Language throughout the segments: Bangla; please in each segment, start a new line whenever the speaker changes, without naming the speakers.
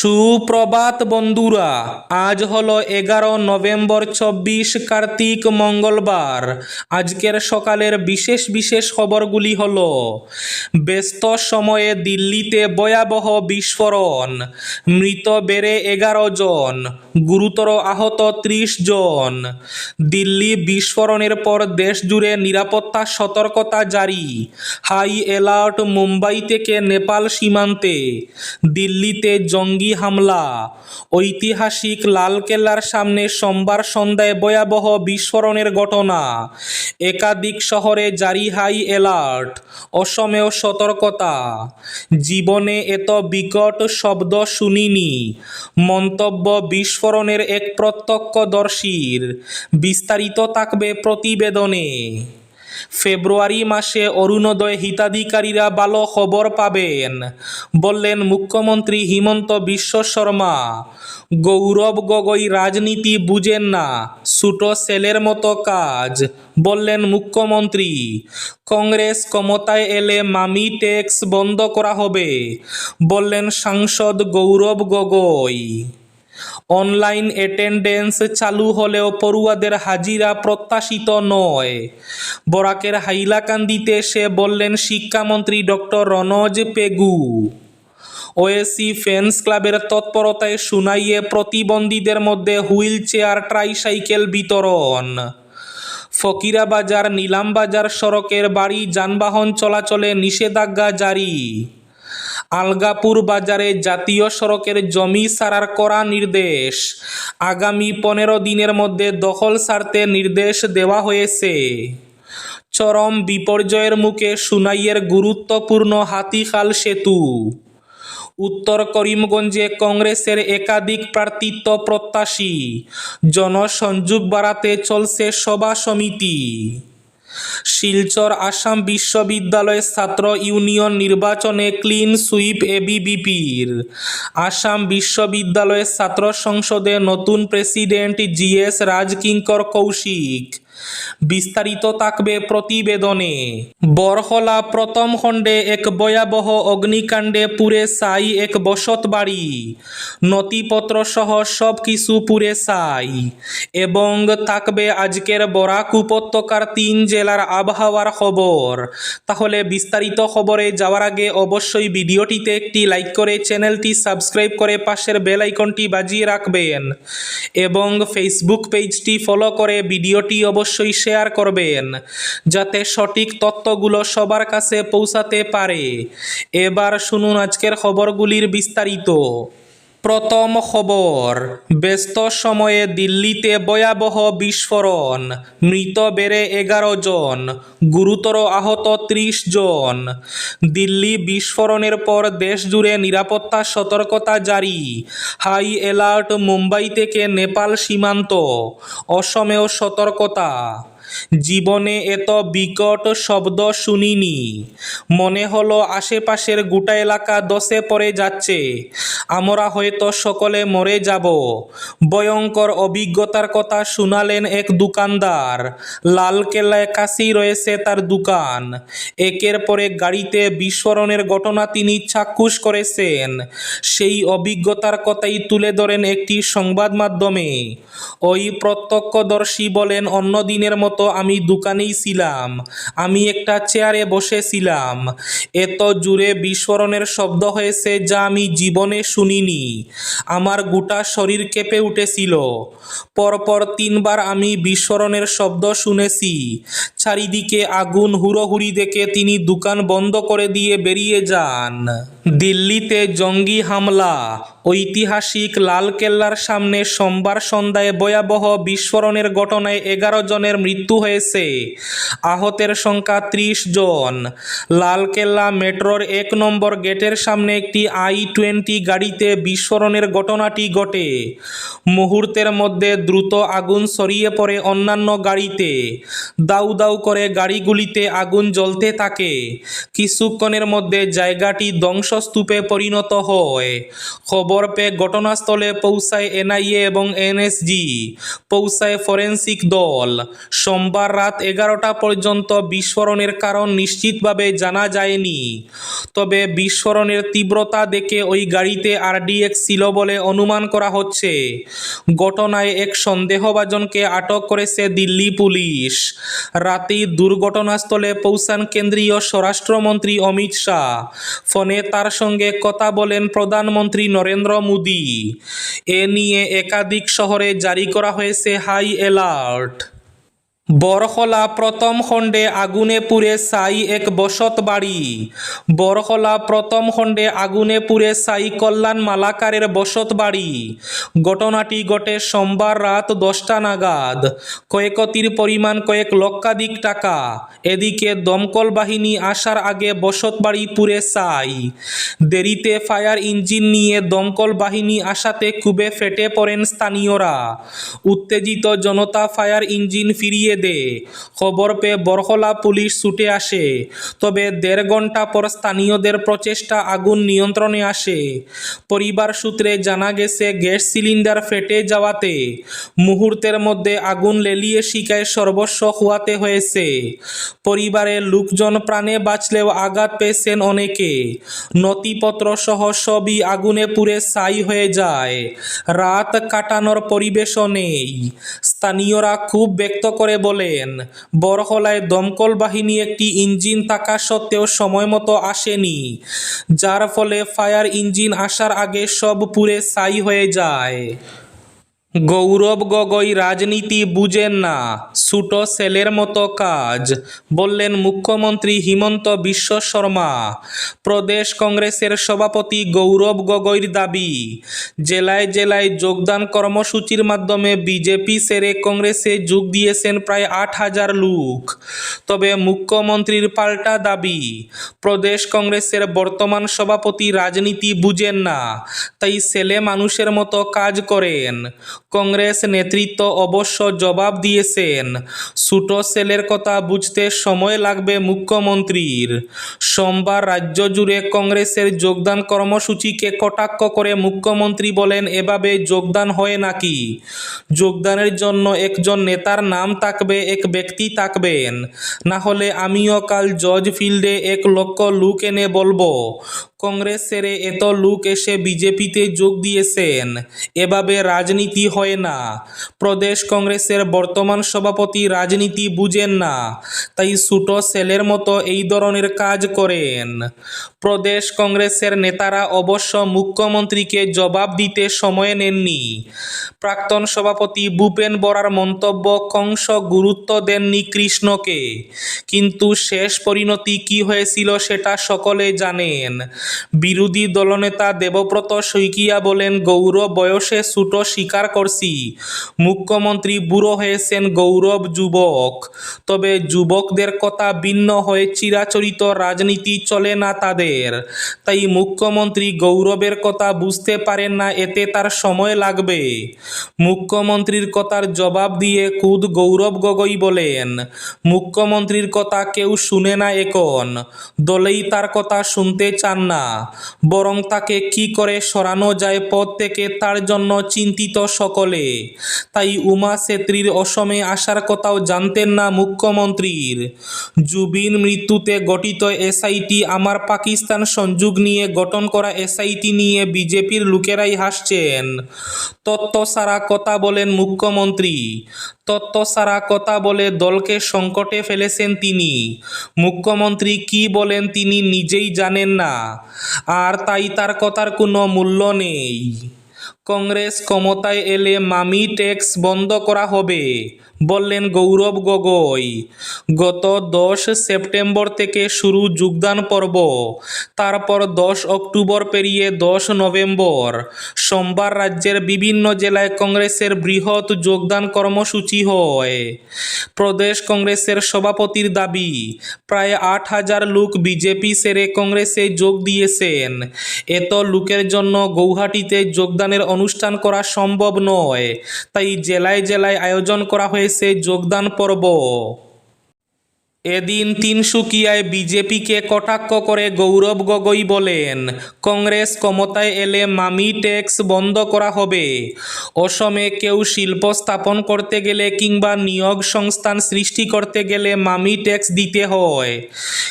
সুপ্রভাত বন্ধুরা, আজ হলো এগারো নভেম্বর চব্বিশ কার্তিক মঙ্গলবার। আজকের সকালের বিশেষ বিশেষ খবরগুলি হল, ব্যস্ত সময়ে দিল্লিতে ভয়াবহ বিস্ফোরণ, মৃত বেড়ে এগারো জন গুরুতর আহত ত্রিশ জন। দিল্লি বিস্ফোরণের পর দেশ জুড়ে নিরাপত্তা সতর্কতা জারি। হাই অ্যালার্ট, মুম্বাই থেকে নেপাল সীমান্তে। দিল্লিতে জঙ্গি হামলা। ঐতিহাসিক লালকেল্লার সামনে সোমবার সন্ধ্যায় ভয়াবহ বিস্ফোরণের ঘটনা। একাধিক শহরে জারি হাই অ্যালার্ট, অসমেও সতর্কতা। জীবনে এত বিকট শব্দ শুনিনি। মন্তব্য বিস্ফোরণের এক প্রত্যক্ষদর্শীর বিস্তারিত থাকবে প্রতিবেদনে। ফেব্রুয়ারি মাসে অরুণোদয় হিতাধিকারীরা ভালো খবর পাবেন, বললেন মুখ্যমন্ত্রী হিমন্ত বিশ্ব শর্মা। গৌরব গগৈ রাজনীতি বুঝেন না, ছোটো সেলের মতো কাজ, বললেন মুখ্যমন্ত্রী। কংগ্রেস ক্ষমতায় এলে মামি ট্যাক্স বন্ধ করা হবে, বললেন সাংসদ গৌরব গগৈ। অনলাইন অ্যাটেন্ডেন্স চালু হলেও পড়ুয়াদের হাজিরা প্রত্যাশিত নয়। বরাকের হাইলাকান্দিতে সে বললেন, শিক্ষামন্ত্রী doctor Ranoj Pegu. OAC fans ক্লাবের তৎপরতায় শুনাইয়ে প্রতিবন্ধীদের মধ্যে হুইল চেয়ার, ট্রাইসাইকেল বিতরণ। ফকিরাবাজার, নিলামবাজার সড়কের বাড়ি যানবাহন চলাচলে নিষেধাজ্ঞা জারি। আলগাপুর বাজারে জাতীয় সড়কের জমি সারার করা নির্দেশ। আগামী পনেরো দিনের মধ্যে দখল সারতে নির্দেশ দেওয়া হয়েছে। চরম বিপর্যয়ের মুখে সুনাইয়ের গুরুত্বপূর্ণ হাতিখাল সেতু। উত্তর করিমগঞ্জে কংগ্রেসের একাধিক প্রার্থিত্ব প্রত্যাশী। জনসংযোগ বাড়াতে চলছে সভা সমিতি। শিলচর আসাম বিশ্ববিদ্যালয়ের ছাত্র ইউনিয়ন নির্বাচনে ক্লিন সুইপ এবিবিপির আসাম বিশ্ববিদ্যালয়ের ছাত্র সংসদে নতুন প্রেসিডেন্ট জিএস রাজকিঙ্কর কৌশিক। বিস্তারিত থাকবে প্রতিবেদনে। বরহলা প্রথম খণ্ডে এক ভয়াবহ অগ্নিকাণ্ডে পুরে সাই এক বসত বাড়ি। নথিপত্র সহ সব কিছু পুড়ে সাই এবং থাকবে আজকের বরাক উপত্যকার তিন জেলার আবহাওয়ার খবর। তাহলে বিস্তারিত খবরে যাওয়ার আগে অবশ্যই ভিডিওটিতে একটি লাইক করে চ্যানেলটি সাবস্ক্রাইব করে পাশের বেল আইকনটি বাজিয়ে রাখবেন। এবং ফেসবুক পেজটি ফলো করে ভিডিওটি অবশ্যই শেয়ার করবেন যাতে সঠিক তথ্যগুলো সবার কাছে পৌঁছাতে পারে। এবার শুনুন আজকের খবরগুলির বিস্তারিত। প্রথম খবর, ব্যস্ত সময়ে দিল্লিতে ভয়াবহ বিস্ফোরণ, মৃত বেড়ে এগারো জন, গুরুতর আহত ত্রিশ জন। দিল্লি বিস্ফোরণের পর দেশ জুড়ে নিরাপত্তা সতর্কতা জারি। হাই অ্যালার্ট মুম্বাই থেকে নেপাল সীমান্ত, অসমেও সতর্কতা। জীবনে এত বিকট শব্দ শুনিনি। মনে হলো আশেপাশের গোটা এলাকা দশে পড়ে যাচ্ছে। আমরা হয়তো সকলে মরে যাব। ভয়ঙ্কর অভিজ্ঞতার কথা শুনালেন এক দোকানদার। লালকেল্লায় কাছেই রয়েছে তার দোকান। একের পরে গাড়িতে বিস্ফোরণের ঘটনা তিনি চাক্ষুষ করেছেন। সেই অভিজ্ঞতার কথাই তুলে ধরেন একটি সংবাদ মাধ্যমে। ওই প্রত্যক্ষদর্শী বলেন অন্য দিনের মতো আমি দোকানেই ছিলাম, আমি একটা চেয়ারে বসেছিলাম এত জুড়ে বিস্ফোরণের শব্দ হয়েছে যা আমি জীবনে শুনিনি। আমার গোটা শরীর কেঁপে উঠেছিল। পরপর তিনবার আমি বিস্ফোরণের শব্দ শুনেছি। চারিদিকে আগুন হুড়োহুড়ি দেখে তিনি দোকান বন্ধ করে দিয়ে বেরিয়ে যান। দিল্লিতে জঙ্গি হামলা। ঐতিহাসিক লালকেল্লার সামনে সোমবার সন্ধ্যায় ভয়াবহ বিস্ফোরণের ঘটনায় এগারো জনের মৃত্যু হয়েছে। আহতের সংখ্যা ত্রিশ জন। লালকেল্লা মেট্রোর এক নম্বর গেটের সামনে একটি আই টোয়েন্টি গাড়িতে বিস্ফোরণের ঘটনাটি ঘটে। মুহূর্তের মধ্যে দ্রুত আগুন ছড়িয়ে পড়ে অন্যান্য গাড়িতে। দাউ দাউ করে গাড়িগুলিতে আগুন জ্বলতে থাকে। কিছুক্ষণের মধ্যে জায়গাটি ধ্বংস ধ্বংসস্তূপে পরিণত হয়। খবর পেয়ে ঘটনাস্থলে পৌঁছায় এনআইএ এবং এনএসজি পৌঁছায় ফরেন্সিক দল। সোমবার রাত এগারোটা পর্যন্ত বিস্ফোরণের কারণ নিশ্চিতভাবে জানা যায়নি। তবে বিস্ফোরণের তীব্রতা দেখে ওই গাড়িতে আরডিএক্স ছিল বলে অনুমান করা হচ্ছে ঘটনায় এক সন্দেহভাজনকে আটক করেছে দিল্লি পুলিশ রাতেই দুর্ঘটনাস্থলে পৌঁছান কেন্দ্রীয় স্বরাষ্ট্রমন্ত্রী অমিত শাহ ফোনে তার সঙ্গে কথা বলেন প্রধানমন্ত্রী নরেন্দ্র মোদী। এ নিয়ে একাধিক শহরে জারি করা হয়েছে হাই অ্যালার্ট। বরখলা প্রথম খণ্ডে আগুনে পুড়ে সাই এক বসত বাড়ি বরখলা প্রথম খণ্ডে আগুনে পুড়ে সাই কল্যাণ মালাকারের বসত বাড়ি ঘটনাটি ঘটে সোমবার রাত দশটা নাগাদ। কয়েকতির পরিমাণ কয়েক লক্ষাধিক টাকা। এদিকে দমকল বাহিনী আসার আগে বসত বাড়ি পুড়ে সাই দেরিতে ফায়ার ইঞ্জিন নিয়ে দমকল বাহিনী আসাতে খুবে ফেটে পড়েন স্থানীয়রা। উত্তেজিত জনতা ফায়ার ইঞ্জিন ফিরিয়ে দেয় খবর পেয়ে বরখলা পুলিশ ছুটে আসে। তবে দেড় ঘণ্টা পর স্থানীয়দের প্রচেষ্টা আগুন নিয়ন্ত্রণে আসে। পরিবার সূত্রে জানা গেছে, গ্যাস সিলিন্ডার ফেটে যাওয়াতে মুহূর্তের মধ্যে আগুন লেলিয়ে শিকায় সর্বস্ব হওয়াতে হয়েছে। পরিবারের লোকজন প্রাণে বাঁচলেও আঘাত পেয়েছেন অনেকে। নথিপত্র সহ সবই আগুনে পুড়ে ছাই হয়ে যায়। রাত কাটানোর পরিবেশও নেই। স্থানীয়রা খুব ব্যক্ত করে বলেন বরহলায় দমকল বাহিনী একটি ইঞ্জিন থাকা সত্ত্বেও সময় মতো আসেনি, যার ফলে ফায়ার ইঞ্জিন আসার আগে সব পুড়ে ছাই হয়ে যায়। গৌরব গগৈ রাজনীতি বুঝেন না ছুটো সেলের মতো কাজ, বললেন মুখ্যমন্ত্রী হিমন্ত বিশ্ব শর্মা। প্রদেশ কংগ্রেসের সভাপতি গৌরব গগৈর দাবি, জেলায় জেলায় যোগদান কর্মসূচির মাধ্যমে বিজেপি সেরে কংগ্রেসে যোগ দিয়েছেন প্রায় আট হাজার লোক। তবে মুখ্যমন্ত্রীর পাল্টা দাবি, প্রদেশ কংগ্রেসের বর্তমান সভাপতি রাজনীতি বুঝেন না, তাই ছেলে মানুষের মতো কাজ করেন। কংগ্রেস নেতৃত্ব অবশ্য জবাব দিয়েছেন। ছোটো সেলের কথা বুঝতে সময় লাগবে মুখ্যমন্ত্রীর। সোমবার রাজ্য জুড়ে কংগ্রেসের যোগদান কর্মসূচিকে কটাক্ষ করে মুখ্যমন্ত্রী বলেন, এভাবে যোগদান হয় নাকি? যোগদানের জন্য একজন নেতার নাম থাকবে, এক ব্যক্তি থাকবেন। না হলে আমিও কাল জজ ফিল্ডে এক লক্ষ লুক এনে বলব। কংগ্রেস এত লোক এসে বিজেপিতে যোগ দিয়েছেন। এভাবে রাজনীতি হয় না। প্রদেশ কংগ্রেসের বর্তমান সভাপতি রাজনীতি বুঝেন না। তাই ছোটো সেলের মতো এই ধরনের কাজ করেন। প্রদেশ কংগ্রেসের নেতারা অবশ্য মুখ্যমন্ত্রীকে জবাব দিতে সময় নেননি। প্রাক্তন সভাপতি ভূপেন বরার মন্তব্য কংস গুরুত্ব দেননি কৃষ্ণকে। কিন্তু শেষ পরিণতি কি হয়েছিল সেটা সকলে জানেন। বিরোধী দলনেতা দেবব্রত শইকিয়া বলেন, গৌরব বয়সে ছুটো স্বীকার করছি। মুখ্যমন্ত্রী বুড়ো হয়েছেন গৌরব যুবক। তবে যুবকদের কথা ভিন্ন হয়ে চিরাচরিত রাজনীতি চলে না তাদের। তাই মুখ্যমন্ত্রী গৌরবের কথা বুঝতে পারেন না, এতে তার সময় লাগবে। মুখ্যমন্ত্রীর কথার জবাব দিয়ে খুদ গৌরব গগৈ বলেন, মুখ্যমন্ত্রীর কথা কেউ শুনে না এখন। দলেই তার কথা শুনতে চান না। বরং তাকে কি করে সরানো যায় পদ থেকে তার জন্য চিন্তিত সকলে। তাই উমা ছেত্রীর অসমে আসার কথাও জানতেন না মুখ্যমন্ত্রীর। জুবিন মৃত্যুতে গঠিত এসআইটি আমার পাকিস্তান সংযোগ নিয়ে গঠন করা এসআইটি নিয়ে বিজেপির লোকেরাই হাসছেন। তত্ত্ব সারা কথা বলেন মুখ্যমন্ত্রী। তত্ত্ব সারা কথা বলে দলকে সংকটে ফেলেছেন তিনি। মুখ্যমন্ত্রী কি বলেন তিনি নিজেই জানেন না। আর তাই তার কথার কোনো মূল্য নেই। কংগ্রেস ক্ষমতায় এলে মামি ট্যাক্স বন্ধ করা হবে। বললেন, গৌরব গগৈ, গত দশ সেপ্টেম্বর থেকে শুরু যোগদান পর্ব। তারপর দশ অক্টোবর পেরিয়ে দশ নভেম্বর। সোমবার রাজ্যের বিভিন্ন জেলায় কংগ্রেসের বৃহৎ যোগদান কর্মসূচি হয়। প্রদেশ কংগ্রেসের সভাপতির দাবি, প্রায় আট হাজার লোক বিজেপি সেরে কংগ্রেসে যোগ দিয়েছেন। এত লোকের জন্য গৌহাটিতে যোগদানের অনুষ্ঠান করা সম্ভব নয়। তাই জেলায় জেলায় আয়োজন করা হয়েছে। যোগদান পর্ব এদিন তিনসুকিয়ায় বিজেপিকে কটাক্ষ করে গৌরব গগৈ বলেন, কংগ্রেস ক্ষমতায় এলে মামি ট্যাক্স বন্ধ করা হবে। অসমে কেউ শিল্প স্থাপন করতে গেলে কিংবা নিয়োগ সংস্থান সৃষ্টি করতে গেলে মামি ট্যাক্স দিতে হয়।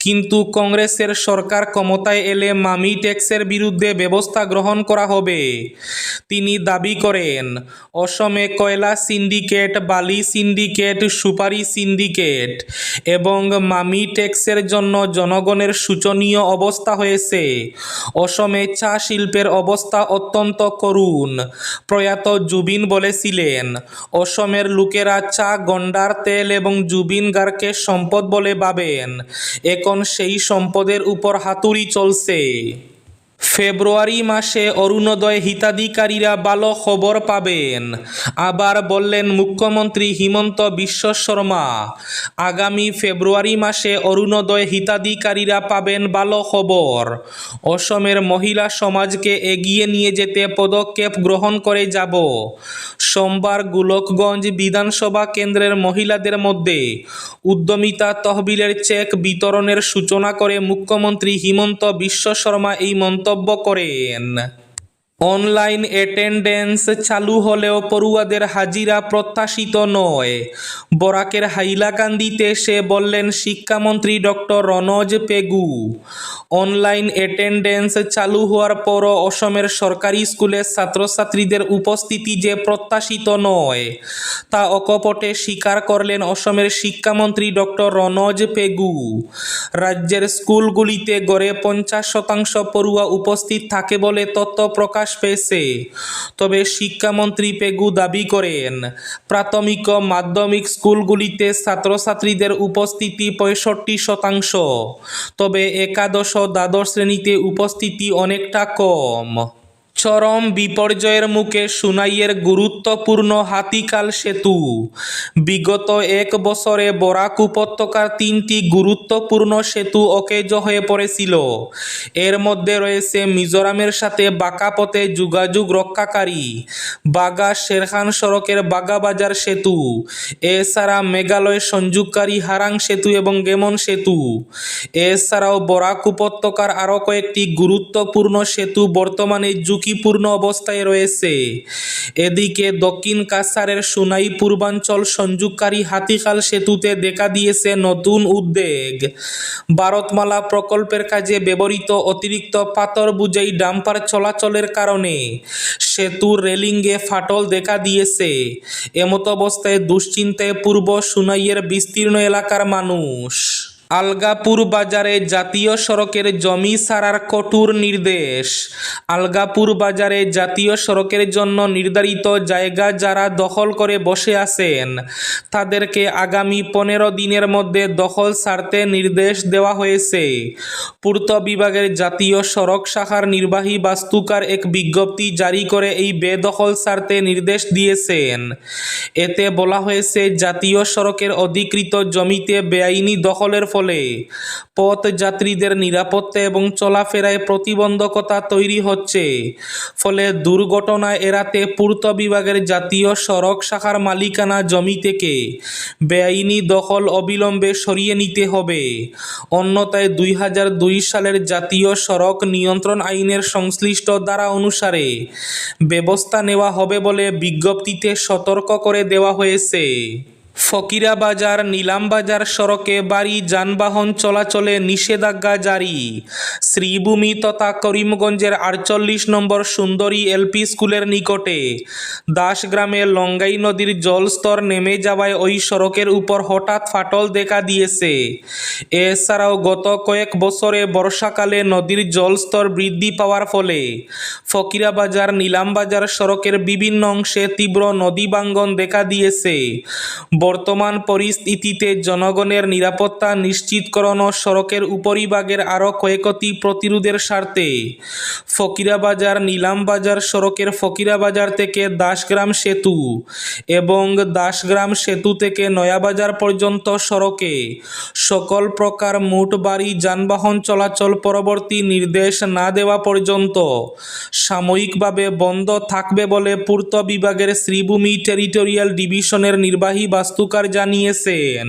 কিন্তু কংগ্রেসের সরকার ক্ষমতায় এলে মামি ট্যাক্সের বিরুদ্ধে ব্যবস্থা গ্রহণ করা হবে। তিনি দাবি করেন, অসমে কয়লা সিন্ডিকেট, বালি সিন্ডিকেট, সুপারি সিন্ডিকেট এবং মামি ট্যাক্সের জন্য জনগণের সূচনীয় অবস্থা হয়েছে। অসমে চা শিল্পের অবস্থা অত্যন্ত করুণ, প্রয়াত জুবিন বলেছিলেন। অসমের লোকেরা চা, গন্ডার তেল এবং জুবিন গার্কে সম্পদ বলে ভাবেন। এখন সেই সম্পদের উপর হাতুড়ি চলছে। ফেব্রুয়ারি মাসে অরুণোদয় হিতাধিকারীরা ভালো খবর পাবেন। আবার বললেন মুখ্যমন্ত্রী হিমন্ত বিশ্ব শর্মা, আগামী ফেব্রুয়ারি মাসে অরুণোদয় হিতাধিকারীরা পাবেন ভালো খবর। অসমের মহিলা সমাজকে এগিয়ে নিয়ে যেতে পদক্ষেপ গ্রহণ করে যাব। সোমবার গোলকগঞ্জ বিধানসভা কেন্দ্রের মহিলাদের মধ্যে উদ্যমিতা তহবিলের চেক বিতরণের সূচনা করে মুখ্যমন্ত্রী হিমন্ত বিশ্ব শর্মা এই মন্তব্য করেন। অনলাইন অ্যাটেন্ডেন্স চালু হলেও পড়ুয়াদের হাজিরা প্রত্যাশিত নয়। বরাকের হাইলাকান্দিতে সে বললেন, শিক্ষামন্ত্রী doctor Ranoj Pegu, online attendance চালু হওয়ার পরও অসমের সরকারি স্কুলের ছাত্রছাত্রীদের উপস্থিতি যে প্রত্যাশিত নয়, তা অকপটে স্বীকার করলেন অসমের শিক্ষামন্ত্রী ডক্টর রনজ পেগু। রাজ্যের স্কুলগুলিতে গড়ে পঞ্চাশ শতাংশ পড়ুয়া উপস্থিত থাকে বলে তথ্য প্রকাশ পেয়েছে। তবে শিক্ষামন্ত্রী পেগু দাবি করেন, প্রাথমিক ও মাধ্যমিক স্কুলগুলিতে ছাত্রছাত্রীদের উপস্থিতি পঁয়ষট্টি শতাংশ। তবে একাদশ দ্বাদশ শ্রেণীতে উপস্থিতি অনেকটা কম। চরম বিপর্যয়ের মুখে সুনাইয়ের গুরুত্বপূর্ণ হাতিকাল সেতু। বিগত এক বছরে বরাক উপত্যকার তিনটি গুরুত্বপূর্ণ সেতু অকেজ হয়ে পড়েছিল। এর মধ্যে রয়েছে মিজোরামের সাথে বাঁকা পথে যোগাযোগ রক্ষাকারী, বাগা শেরখান সড়কের বাগাবাজার সেতু, এছাড়া মেঘালয় সংযোগকারী হারাং সেতু এবং গেমন সেতু। এছাড়াও বরাক উপত্যকার আরও কয়েকটি গুরুত্বপূর্ণ সেতু বর্তমানে ঝুঁকিপূর্ণ অবস্থায় রয়েছে। এদিকে দক্ষিণ কাছাড়ের সোনাই পূর্বাঞ্চল সংযোগকারী হাতিখাল সেতুতে দেখা দিয়েছে নতুন উদ্বেগ। ভারতমালা প্রকল্পের কাজে ব্যবহৃত অতিরিক্ত পাথর বুঝাই ডাম্পার চলাচলের কারণে সেতুর রেলিংয়ে ফাটল দেখা দিয়েছে। এমত অবস্থায় দুশ্চিন্তায় পূর্ব সুনাইয়ের বিস্তীর্ণ এলাকার মানুষ। আলগাপুর বাজারে জাতীয় সড়কের জমি ছাড়ার কঠোর নির্দেশ। আলগাপুর বাজারে জাতীয় সড়কের জন্য নির্ধারিত জায়গা যারা দখল করে বসে আছেন, তাদেরকে আগামী পনেরো দিনের মধ্যে দখল ছাড়তে নির্দেশ দেওয়া হয়েছে। পূর্ত বিভাগের জাতীয় সড়ক শাখার নির্বাহী বাস্তুকার এক বিজ্ঞপ্তি জারি করে এই বেদখল ছাড়তে নির্দেশ দিয়েছেন। এতে বলা হয়েছে, জাতীয় সড়কের অধিকৃত জমিতে বেআইনি দখলের ফলে পথযাত্রীদের নিরাপত্তা এবং চলাফেরায় প্রতিবন্ধকতা তৈরি হচ্ছে। ফলে দুর্ঘটনা এড়াতে পূর্ত বিভাগের জাতীয় সড়ক শাখার মালিকানা জমি থেকে বেআইনি দখল অবিলম্বে সরিয়ে নিতে হবে। অন্যথায় দুই হাজার দুই সালের জাতীয় সড়ক নিয়ন্ত্রণ আইনের সংশ্লিষ্ট ধারা অনুসারে ব্যবস্থা নেওয়া হবে বলে বিজ্ঞপ্তিতে সতর্ক করে দেওয়া হয়েছে। ফকিরাবাজার, নিলামবাজার সড়কে বাড়ি, যানবাহন চলাচলে নিষেধাজ্ঞা জারি। শ্রীভূমি তথা করিমগঞ্জের আটচল্লিশ নম্বর সুন্দরী এলপি স্কুলের নিকটে। দাসগ্রামে লঙ্গাই নদীর জলস্তর নেমে যাওয়ায় ওই সড়কের উপর হঠাৎ ফাটল দেখা দিয়েছে। এছাড়াও গত কয়েক বছরে বর্ষাকালে নদীর জলস্তর বৃদ্ধি পাওয়ার ফলে ফকিরাবাজার, নিলামবাজার সড়কের বিভিন্ন অংশে তীব্র নদীবাঙ্গন দেখা দিয়েছে। বর্তমান পরিস্থিতিতে জনগণের নিরাপত্তা নিশ্চিতকরণ ও সড়কের উপরিভাগের আরও ক্ষয়ক্ষতি প্রতিরোধের স্বার্থে ফকিরাবাজার, নিলামবাজার সড়কের ফকিরাবাজার থেকে দাসগ্রাম সেতু এবং দাসগ্রাম সেতু থেকে নয়াবাজার পর্যন্ত সড়কে সকল প্রকার মোট বাড়ি যানবাহন চলাচল পরবর্তী নির্দেশ না দেওয়া পর্যন্ত সাময়িকভাবে বন্ধ থাকবে বলে পূর্ত বিভাগের শ্রীভূমি টেরিটোরিয়াল ডিভিশনের নির্বাহী বাস্তুকার জানিয়েছেন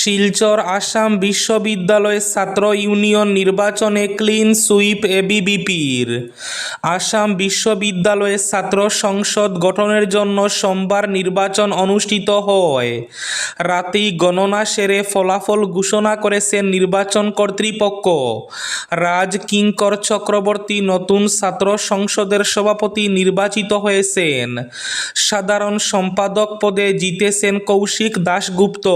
শিলচর আসাম বিশ্ববিদ্যালয়ের ছাত্র ইউনিয়ন নির্বাচনে ক্লিন সুইপ এবিবিপির। আসাম বিশ্ববিদ্যালয়ে ছাত্র সংসদ গঠনের জন্য সোমবার নির্বাচন অনুষ্ঠিত হয়। রাতেই গণনা সেরে ফলাফল ঘোষণা করেছেন নির্বাচন কর্তৃপক্ষ। রাজ কিঙ্কর চক্রবর্তী নতুন ছাত্র সংসদের সভাপতি নির্বাচিত হয়েছেন। সাধারণ সম্পাদক পদে জিতেছেন কৌশিক দাশগুপ্ত।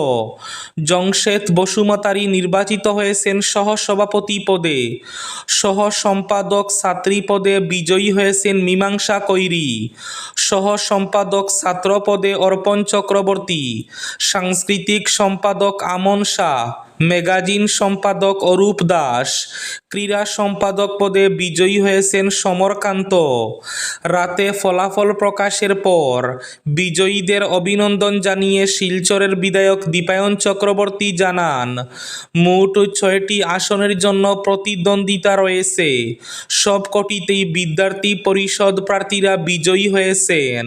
জংশেদ বসুমতারি নির্বাচিত হয়েছেন সহসভাপতি পদে। সহ সম্পাদক ছাত্রী পদে বিজয়ী হয়েছেন মীমাংসা কৈরি। সহ সম্পাদক ছাত্র পদে অর্পণ চক্রবর্তী। সাংস্কৃতিক সম্পাদক আমন শাহ। ম্যাগাজিন সম্পাদক অরূপ দাস। ক্রীড়া সম্পাদক পদে বিজয়ী হয়েছেন সমরকান্ত। রাতে ফলাফল প্রকাশের পর বিজয়ীদের অভিনন্দন জানিয়ে শিলচরের বিধায়ক দীপায়ন চক্রবর্তী জানান, মোট ছয়টি আসনের জন্য প্রতিদ্বন্দ্বিতা রয়েছে। সবকটিতেই বিদ্যার্থী পরিষদ প্রার্থীরা বিজয়ী হয়েছেন।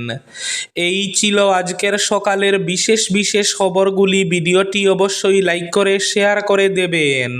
এই ছিল আজকের সকালের বিশেষ বিশেষ খবরগুলি। ভিডিওটি অবশ্যই লাইক করে শেয়ার করে দেবেন।